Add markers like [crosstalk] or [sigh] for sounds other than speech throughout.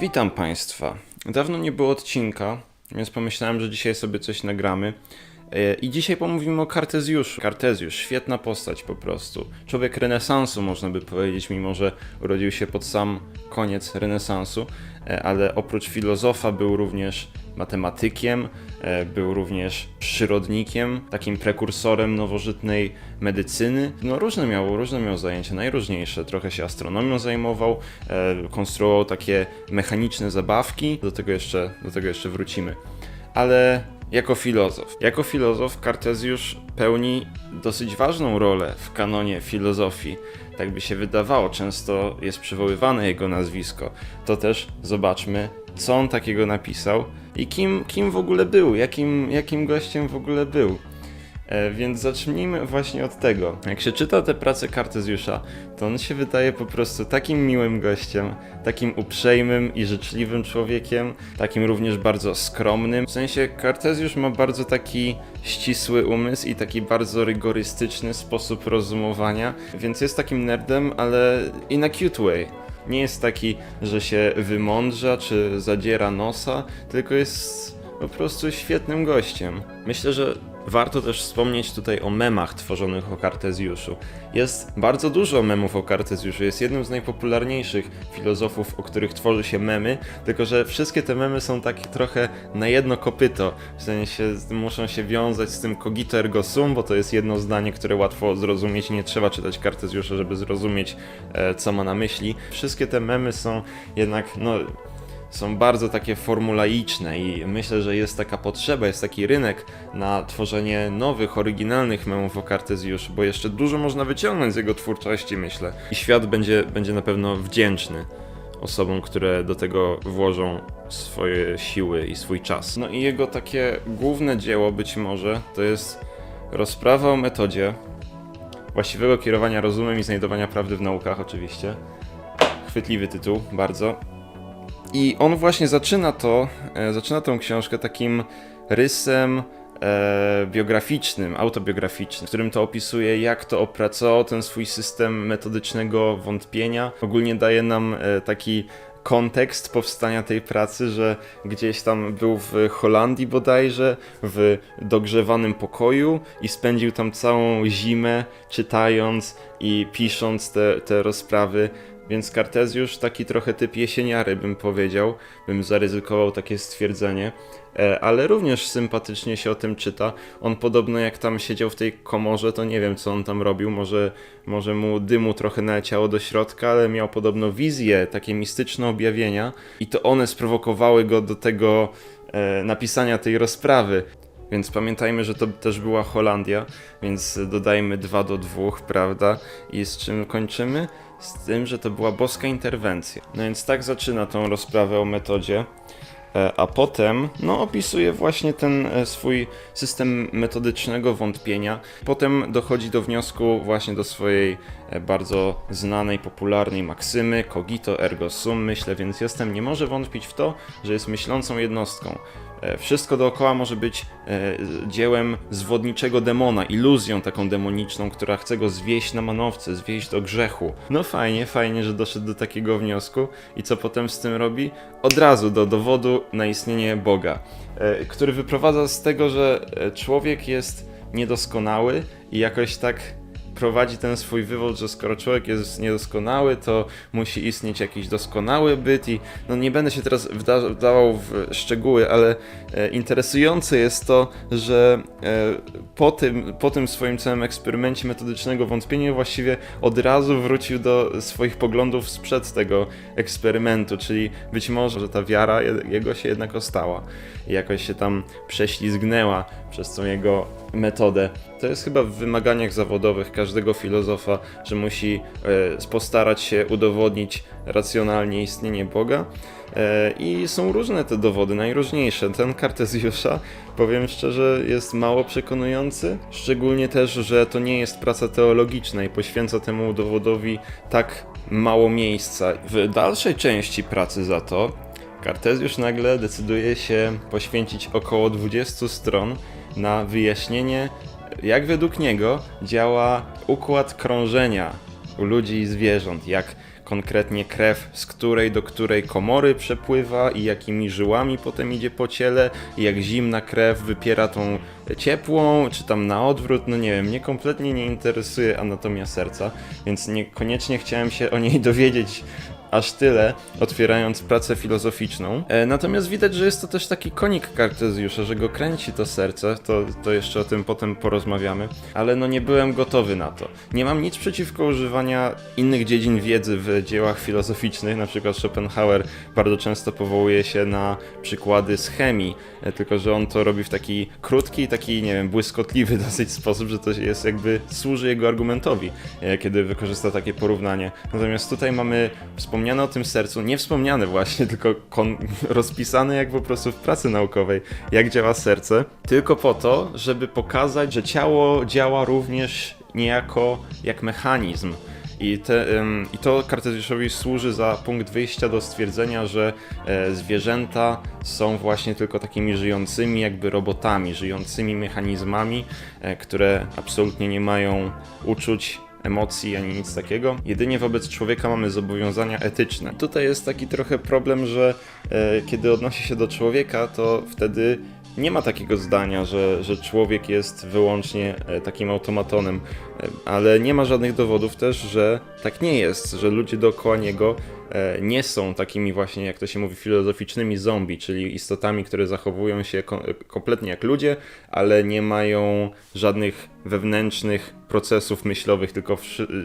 Witam Państwa. Dawno nie było odcinka, więc pomyślałem, że dzisiaj sobie coś nagramy. E, I dzisiaj pomówimy o Kartezjuszu. Kartezjusz, świetna postać po prostu. Człowiek renesansu, można by powiedzieć, mimo że urodził się pod sam koniec renesansu, e, ale oprócz filozofa był również matematykiem, e, był również przyrodnikiem, takim prekursorem nowożytnej medycyny. No różne miał, różne miał zajęcia, najróżniejsze. Trochę się astronomią zajmował, e, konstruował takie mechaniczne zabawki. Do tego jeszcze, do tego jeszcze wrócimy. Ale jako filozof. Jako filozof Kartezjusz pełni dosyć ważną rolę w kanonie filozofii. Tak by się wydawało, często jest przywoływane jego nazwisko. To też zobaczmy, co on takiego napisał i kim, kim w ogóle był, jakim, jakim gościem w ogóle był. E, więc zacznijmy właśnie od tego. Jak się czyta te prace Kartezjusza, to on się wydaje po prostu takim miłym gościem, takim uprzejmym i życzliwym człowiekiem, takim również bardzo skromnym. W sensie Kartezjusz ma bardzo taki ścisły umysł i taki bardzo rygorystyczny sposób rozumowania, więc jest takim nerdem, ale in a cute way. Nie jest taki, że się wymądrza czy zadziera nosa, tylko jest po prostu świetnym gościem. Myślę, że warto też wspomnieć tutaj o memach tworzonych o Kartezjuszu. Jest bardzo dużo memów o Kartezjuszu, jest jednym z najpopularniejszych filozofów, o których tworzy się memy, tylko że wszystkie te memy są takie trochę na jedno kopyto, w sensie muszą się wiązać z tym cogito ergo sum, bo to jest jedno zdanie, które łatwo zrozumieć, nie trzeba czytać Kartezjusza, żeby zrozumieć, e, co ma na myśli. Wszystkie te memy są jednak, no, są bardzo takie formulaiczne i myślę, że jest taka potrzeba, jest taki rynek na tworzenie nowych, oryginalnych memów o Kartezjuszu, bo jeszcze dużo można wyciągnąć z jego twórczości, myślę. I świat będzie, będzie na pewno wdzięczny osobom, które do tego włożą swoje siły i swój czas. No i jego takie główne dzieło być może to jest rozprawa o metodzie właściwego kierowania rozumem i znajdowania prawdy w naukach oczywiście. Chwytliwy tytuł, bardzo. I on właśnie zaczyna to, e, zaczyna tą książkę takim rysem e, biograficznym, autobiograficznym, w którym to opisuje, jak to opracował ten swój system metodycznego wątpienia. Ogólnie daje nam e, taki kontekst powstania tej pracy, że gdzieś tam był w Holandii bodajże, w dogrzewanym pokoju i spędził tam całą zimę czytając i pisząc te, te rozprawy więc Kartezjusz taki trochę typ jesieniary bym powiedział, bym zaryzykował takie stwierdzenie, e, ale również sympatycznie się o tym czyta. On podobno jak tam siedział w tej komorze, to nie wiem co on tam robił, może, może mu dymu trochę naleciało do środka, ale miał podobno wizje, takie mistyczne objawienia i to one sprowokowały go do tego e, napisania tej rozprawy. Więc pamiętajmy, że to też była Holandia, więc dodajmy 2 do 2, prawda? I z czym kończymy? Z tym, że to była boska interwencja. No więc tak zaczyna tą rozprawę o metodzie, e, a potem no, opisuje właśnie ten e, swój system metodycznego wątpienia. Potem dochodzi do wniosku właśnie do swojej e, bardzo znanej, popularnej maksymy cogito ergo sum, myślę, więc jestem nie może wątpić w to, że jest myślącą jednostką. E, Wszystko dookoła może być e, dziełem zwodniczego demona, iluzją taką demoniczną, która chce go zwieść na manowce, zwieść do grzechu. No fajnie, fajnie, że doszedł do takiego wniosku. I co potem z tym robi? Od razu do dowodu na istnienie Boga, e, który wyprowadza z tego, że człowiek jest niedoskonały i jakoś tak prowadzi ten swój wywód, że skoro człowiek jest niedoskonały, to musi istnieć jakiś doskonały byt i no nie będę się teraz wda- wdawał w szczegóły, ale e, interesujące jest to, że e, po, tym, po tym swoim całym eksperymencie metodycznego wątpienia właściwie od razu wrócił do swoich poglądów sprzed tego eksperymentu, czyli być może, że ta wiara je- jego się jednak ostała i jakoś się tam prześlizgnęła przez tą jego metodę. To jest chyba w wymaganiach zawodowych każdego filozofa, że musi e, postarać się udowodnić racjonalnie istnienie Boga. E, I są różne te dowody, najróżniejsze. Ten Kartezjusza, powiem szczerze, jest mało przekonujący. Szczególnie też, że to nie jest praca teologiczna i poświęca temu dowodowi tak mało miejsca. W dalszej części pracy za to Kartezjusz nagle decyduje się poświęcić około 20 stron na wyjaśnienie jak według niego działa układ krążenia u ludzi i zwierząt, jak konkretnie krew z której do której komory przepływa i jakimi żyłami potem idzie po ciele? I jak zimna krew wypiera tą ciepłą, czy tam na odwrót, no nie wiem, mnie kompletnie nie interesuje anatomia serca, więc niekoniecznie chciałem się o niej [laughs] dowiedzieć aż tyle, otwierając pracę filozoficzną. E, natomiast widać, że jest to też taki konik Kartezjusza, że go kręci to serce, to, to jeszcze o tym potem porozmawiamy, ale no nie byłem gotowy na to. Nie mam nic przeciwko używania innych dziedzin wiedzy w dziełach filozoficznych, na przykład Schopenhauer bardzo często powołuje się na przykłady z chemii, e, tylko że on to robi w taki krótki, taki, nie wiem, błyskotliwy [laughs] dosyć sposób, że to jest jakby służy jego argumentowi, e, kiedy wykorzysta takie porównanie. Natomiast tutaj mamy wspomniane o tym sercu, nie wspomniane właśnie, [laughs] tylko rozpisane jak po prostu w pracy naukowej, jak działa serce, tylko po to, żeby pokazać, że ciało działa również niejako jak mechanizm. I, te, ym, I to Kartezjuszowi służy za punkt wyjścia do stwierdzenia, że e, zwierzęta są właśnie tylko takimi żyjącymi jakby robotami, żyjącymi mechanizmami, e, które absolutnie nie mają uczuć, emocji ani nic takiego. Jedynie wobec człowieka mamy zobowiązania etyczne. Tutaj jest taki trochę problem, że e, kiedy odnosi się do człowieka, to wtedy nie ma takiego zdania, że, że człowiek jest wyłącznie e, takim automatonem, e, ale nie ma żadnych dowodów też, że tak nie jest, że ludzie dookoła niego e, nie są takimi właśnie, jak to się mówi, filozoficznymi zombie, czyli istotami, które zachowują się kom- kompletnie jak ludzie, ale nie mają żadnych wewnętrznych procesów myślowych, tylko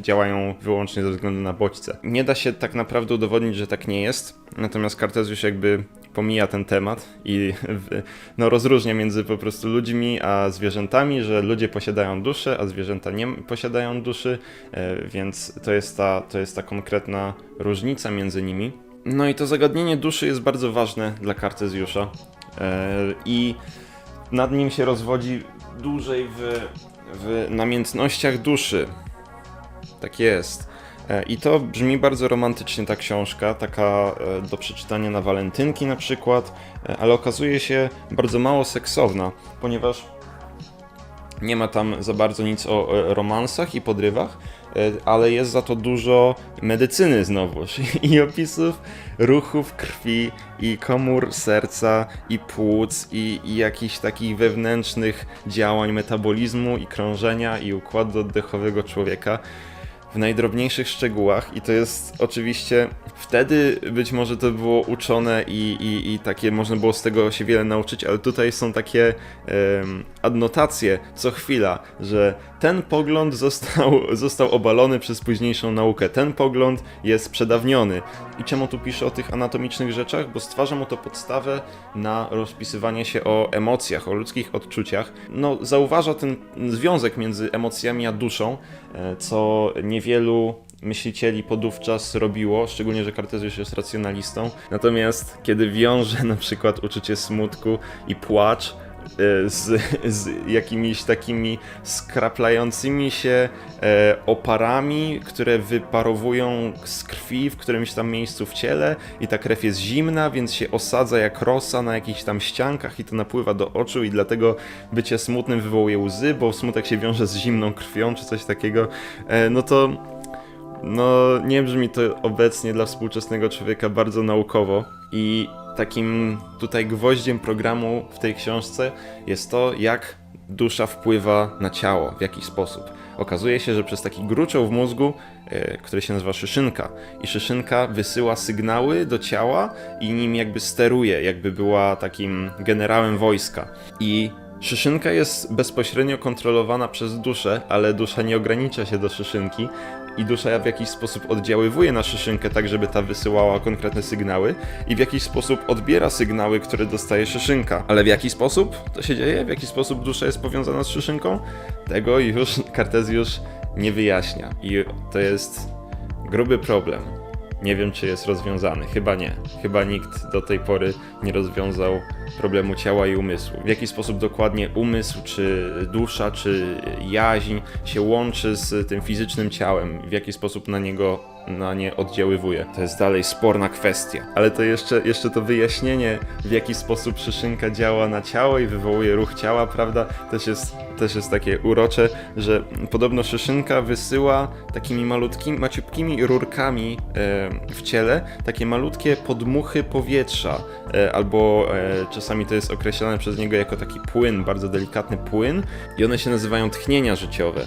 działają wyłącznie ze względu na bodźce. Nie da się tak naprawdę udowodnić, że tak nie jest, natomiast Kartezjusz jakby pomija ten temat i no, rozróżnia między po prostu ludźmi a zwierzętami, że ludzie posiadają duszę, a zwierzęta nie posiadają duszy, e, więc to jest ta, to jest ta konkretna różnica między nimi. No i to zagadnienie duszy jest bardzo ważne dla Kartezjusza e, i nad nim się rozwodzi dłużej w, w namiętnościach duszy. Tak jest. E, I to brzmi bardzo romantycznie ta książka, taka e, do przeczytania na walentynki na przykład, e, ale okazuje się bardzo mało seksowna, ponieważ nie ma tam za bardzo nic o romansach i podrywach, ale jest za to dużo medycyny znowuż [laughs] i opisów ruchów krwi i komór serca i płuc i, i jakichś takich wewnętrznych działań metabolizmu i krążenia i układu oddechowego człowieka w najdrobniejszych szczegółach i to jest oczywiście wtedy być może to było uczone i, i, i takie można było z tego się wiele nauczyć, ale tutaj są takie em, adnotacje co chwila, że ten pogląd został, [laughs] został obalony przez późniejszą naukę, ten pogląd jest przedawniony. I czemu tu pisze o tych anatomicznych rzeczach? Bo stwarza mu to podstawę na rozpisywanie się o emocjach, o ludzkich odczuciach. No, zauważa ten związek między emocjami a duszą, e, co niewielu myślicieli podówczas robiło, szczególnie, że Kartezjusz jest racjonalistą. Natomiast kiedy wiąże na przykład uczucie smutku i płacz z, z jakimiś takimi skraplającymi się e, oparami, które wyparowują z krwi w którymś tam miejscu w ciele i ta krew jest zimna, więc się osadza jak rosa na jakichś tam ściankach i to napływa do oczu i dlatego bycie smutnym wywołuje łzy, bo smutek się wiąże z zimną krwią czy coś takiego, e, no to no nie brzmi to obecnie dla współczesnego człowieka bardzo naukowo i takim tutaj gwoździem programu w tej książce jest to, jak dusza wpływa na ciało, w jaki sposób. Okazuje się, że przez taki gruczoł w mózgu, e, który się nazywa szyszynka, i szyszynka wysyła sygnały do ciała i nim jakby steruje, jakby była takim generałem wojska. I Szyszynka jest bezpośrednio kontrolowana przez duszę, ale dusza nie ogranicza się do szyszynki i dusza w jakiś sposób oddziaływuje na szyszynkę tak, żeby ta wysyłała konkretne sygnały i w jakiś sposób odbiera sygnały, które dostaje szyszynka. Ale w jaki sposób to się dzieje? W jaki sposób dusza jest powiązana z szyszynką? Tego już [laughs] Kartezjusz nie wyjaśnia i to jest gruby problem. Nie wiem, czy jest rozwiązany. Chyba nie. Chyba nikt do tej pory nie rozwiązał problemu ciała i umysłu. W jaki sposób dokładnie umysł, czy dusza, czy jaźń się łączy z tym fizycznym ciałem, w jaki sposób na niego na nie oddziaływuje. To jest dalej sporna kwestia. Ale to jeszcze, jeszcze to wyjaśnienie, w jaki sposób szyszynka działa na ciało i wywołuje ruch ciała, prawda? Też jest, też jest takie urocze, że podobno szyszynka wysyła takimi malutkimi, maciupkimi rurkami e, w ciele takie malutkie podmuchy powietrza, e, albo e, czasami to jest określane przez niego jako taki płyn, bardzo delikatny płyn i one się nazywają tchnienia życiowe.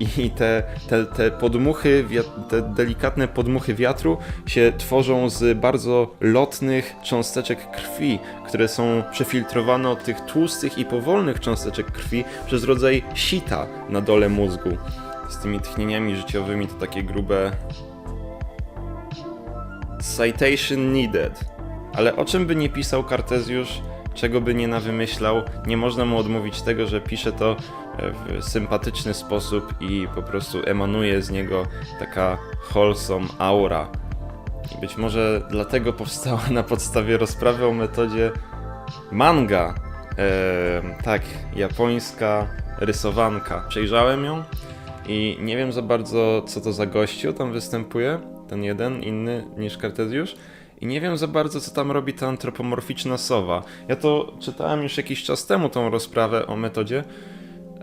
I te, te, te podmuchy, te delikatne podmuchy wiatru się tworzą z bardzo lotnych cząsteczek krwi, które są przefiltrowane od tych tłustych i powolnych cząsteczek krwi przez rodzaj sita na dole mózgu. Z tymi tchnieniami życiowymi to takie grube Citation needed. Ale o czym by nie pisał Kartezjusz, czego by nie nawymyślał, nie można mu odmówić tego, że pisze to e, w sympatyczny sposób i po prostu emanuje z niego taka wholesome aura. Być może dlatego powstała na podstawie rozprawy o metodzie manga. E, tak, japońska rysowanka. Przejrzałem ją i nie wiem za bardzo, co to za gościu tam występuje. Ten jeden, inny niż Kartezjusz. I nie wiem za bardzo, co tam robi ta antropomorficzna sowa. Ja to czytałem już jakiś czas temu, tą rozprawę o metodzie,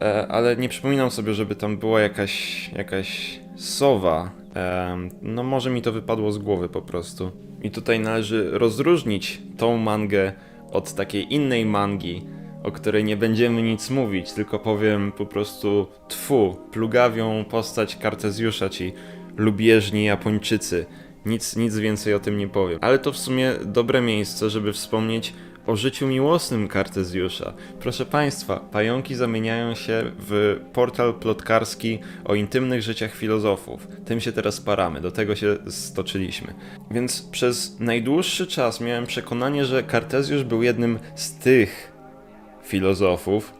e, ale nie przypominam sobie, żeby tam była jakaś, jakaś sowa. E, no może mi to wypadło z głowy po prostu. I tutaj należy rozróżnić tą mangę od takiej innej mangi, o której nie będziemy nic mówić, tylko powiem po prostu tfu, plugawią postać Kartezjusza, ci lubieżni Japończycy. Nic, nic więcej o tym nie powiem. Ale to w sumie dobre miejsce, żeby wspomnieć o życiu miłosnym Kartezjusza. Proszę Państwa, pająki zamieniają się w portal plotkarski o intymnych życiach filozofów. Tym się teraz paramy, do tego się stoczyliśmy. Więc przez najdłuższy czas miałem przekonanie, że Kartezjusz był jednym z tych filozofów,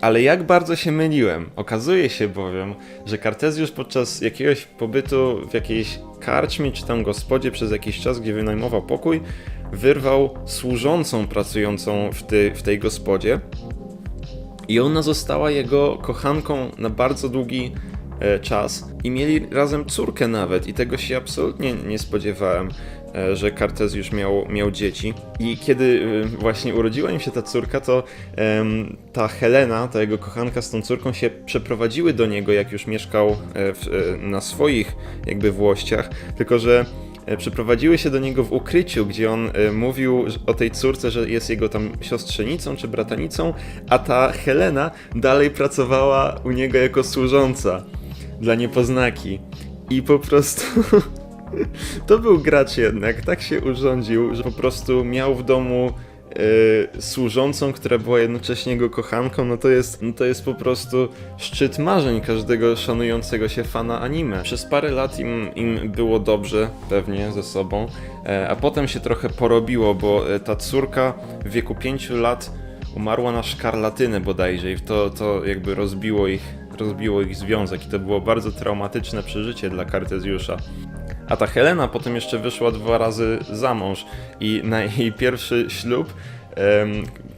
ale jak bardzo się myliłem. Okazuje się bowiem, że Kartezjusz podczas jakiegoś pobytu w jakiejś karczmie czy tam gospodzie przez jakiś czas, gdzie wynajmował pokój, wyrwał służącą pracującą w, ty, w tej gospodzie. I ona została jego kochanką na bardzo długi e, czas. I mieli razem córkę nawet. I tego się absolutnie nie spodziewałem, e, że Kartezjusz miał, miał dzieci i kiedy e, właśnie urodziła im się ta córka, to ta Helena, ta jego kochanka z tą córką się przeprowadziły do niego, jak już mieszkał e, w, e, na swoich jakby włościach, tylko że przeprowadziły się do niego w ukryciu, gdzie on mówił o tej córce, że jest jego tam siostrzenicą czy bratanicą, a ta Helena dalej pracowała u niego jako służąca dla niepoznaki. I po prostu [laughs] [laughs] to był gracz jednak, tak się urządził, że po prostu miał w domu e, służącą, która była jednocześnie jego kochanką, no to jest, no to jest po prostu szczyt marzeń każdego szanującego się fana anime. Przez parę lat im, im było dobrze, pewnie ze sobą, e, a potem się trochę porobiło, bo e, ta córka w wieku 5 lat umarła na szkarlatynę bodajże i to, to jakby rozbiło ich, rozbiło ich związek i to było bardzo traumatyczne przeżycie dla Kartezjusza. A ta Helena potem jeszcze wyszła dwa razy za mąż. I na jej pierwszy ślub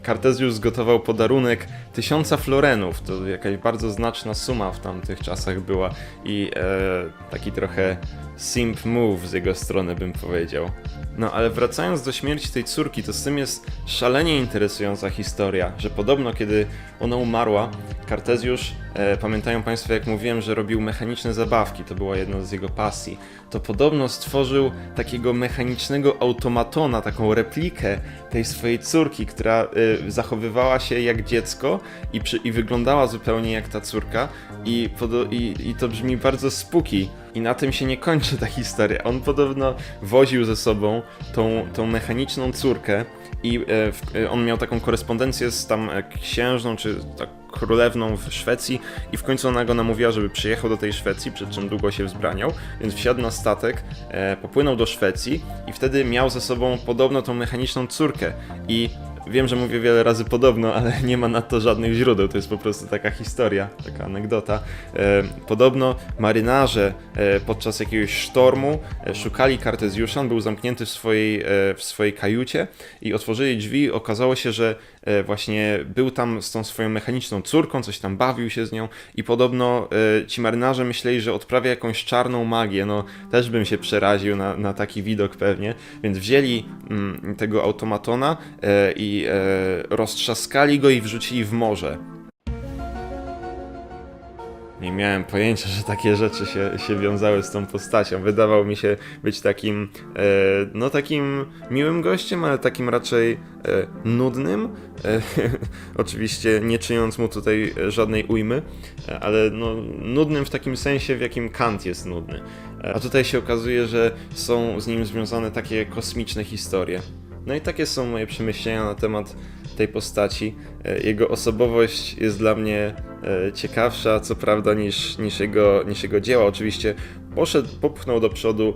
Kartezjusz zgotował podarunek tysiąca florenów. To jakaś bardzo znaczna suma w tamtych czasach była i e, taki trochę simp move z jego strony bym powiedział. No ale wracając do śmierci tej córki, to z tym jest szalenie interesująca historia, że podobno kiedy ona umarła, Kartezjusz, e, pamiętają Państwo jak mówiłem, że robił mechaniczne zabawki, to była jedna z jego pasji, to podobno stworzył takiego mechanicznego automatona, taką replikę tej swojej córki, która e, zachowywała się jak dziecko i, przy, i wyglądała zupełnie jak ta córka i, i, i to brzmi bardzo spooky. I na tym się nie kończy ta historia. On podobno woził ze sobą tą, tą mechaniczną córkę i e, w, e, on miał taką korespondencję z tam e, księżną czy tak królewną w Szwecji i w końcu ona go namówiła, żeby przyjechał do tej Szwecji, przed czym długo się wzbraniał, więc wsiadł na statek, e, popłynął do Szwecji i wtedy miał ze sobą podobno tą mechaniczną córkę i wiem, że mówię wiele razy podobno, ale [laughs] nie ma na to żadnych źródeł, to jest po prostu taka historia, taka anegdota. E, podobno marynarze e, podczas jakiegoś sztormu e, szukali Kartezjusza, on był zamknięty w swojej, w swojej kajucie i otworzyli drzwi, okazało się, że właśnie był tam z tą swoją mechaniczną córką, coś tam bawił się z nią i podobno e, ci marynarze myśleli, że odprawia jakąś czarną magię, no też bym się przeraził na, na taki widok pewnie, więc wzięli mm, tego automatona e, i e, roztrzaskali go i wrzucili w morze. Nie miałem pojęcia, że takie rzeczy się, się wiązały z tą postacią. Wydawał mi się być takim, e, no takim miłym gościem, ale takim raczej e, nudnym. E, [laughs] oczywiście nie czyniąc mu tutaj żadnej ujmy, ale no, nudnym w takim sensie, w jakim Kant jest nudny. A tutaj się okazuje, że są z nim związane takie kosmiczne historie. No i takie są moje przemyślenia na temat tej postaci. E, Jego osobowość jest dla mnie e, ciekawsza, co prawda, niż, niż, jego, niż jego dzieła. Oczywiście poszedł, popchnął do przodu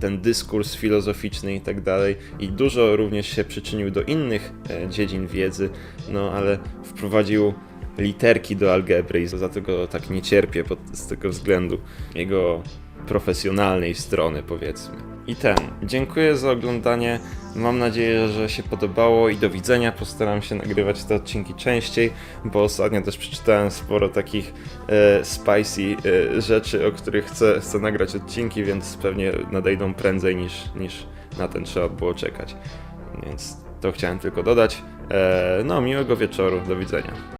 ten dyskurs filozoficzny i tak dalej, i dużo również się przyczynił do innych e, dziedzin wiedzy, no ale wprowadził literki do algebry i za tego tak nie cierpię pod, z tego względu jego profesjonalnej strony, powiedzmy. I ten. Dziękuję za oglądanie. Mam nadzieję, że się podobało i do widzenia. Postaram się nagrywać te odcinki częściej, bo ostatnio też przeczytałem sporo takich e, spicy e, rzeczy, o których chcę, chcę nagrać odcinki, więc pewnie nadejdą prędzej niż, niż na ten trzeba było czekać. Więc to chciałem tylko dodać. E, no, miłego wieczoru. Do widzenia.